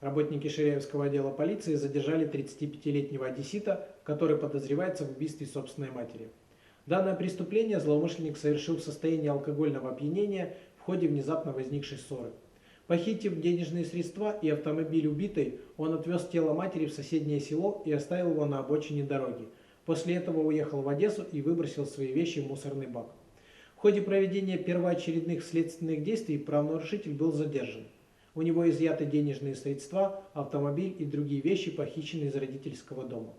Работники Ширяевского отдела полиции задержали 35-летнего одессита, который подозревается в убийстве собственной матери. Данное преступление злоумышленник совершил в состоянии алкогольного опьянения в ходе внезапно возникшей ссоры. Похитив денежные средства и автомобиль убитой, он отвез тело матери в соседнее село и оставил его на обочине дороги. После этого уехал в Одессу и выбросил свои вещи в мусорный бак. В ходе проведения первоочередных следственных действий правонарушитель был задержан. У него изъяты денежные средства, автомобиль и другие вещи, похищенные из родительского дома.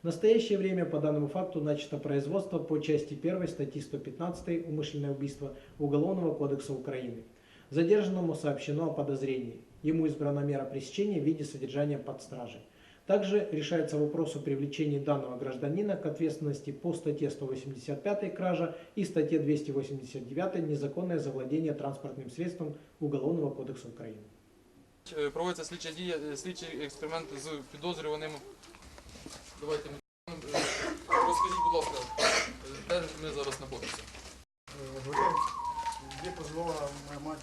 В настоящее время по данному факту начато производство по части 1 статьи 115 «Умышленное убийство» Уголовного кодекса Украины. Задержанному сообщено о подозрении. Ему избрана мера пресечения в виде содержания под стражей. Также решается вопрос о привлечении данного гражданина к ответственности по статье 185 «Кража» и статье 289 «Незаконное завладение транспортным средством Уголовного кодекса України». Е, Проводиться слідчі дії, е, слідчі експерименти з підозрюваним. Давайте е, розкажіть, будь ласка, де ми зараз знаходимося? Де позвала моя мать?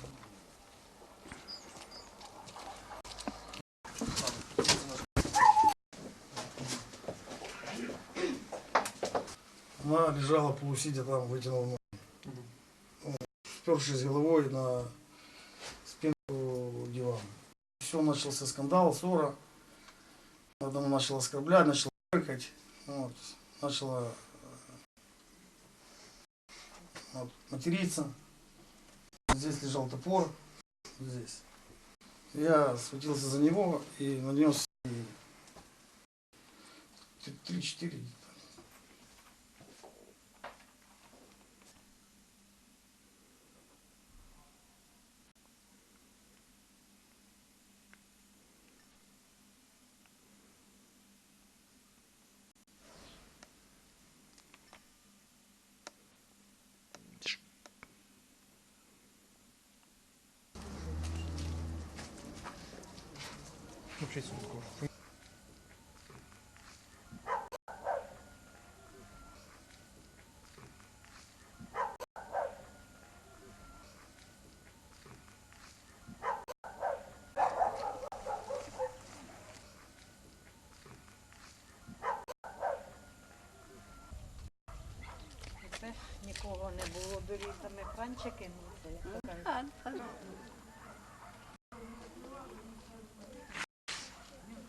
Вона лежала полусидя там, витягнула ногу. Угу. Спершись головой на спинку все, начался скандал, ссора. Потом начал оскорблять, начал рыкать. Вот, начала э, вот, материться. Здесь лежал топор, здесь. Я схватился за него и нанес 3-4 Включить свідку. Нікого не було до літа, ми хранчики, ну, як така.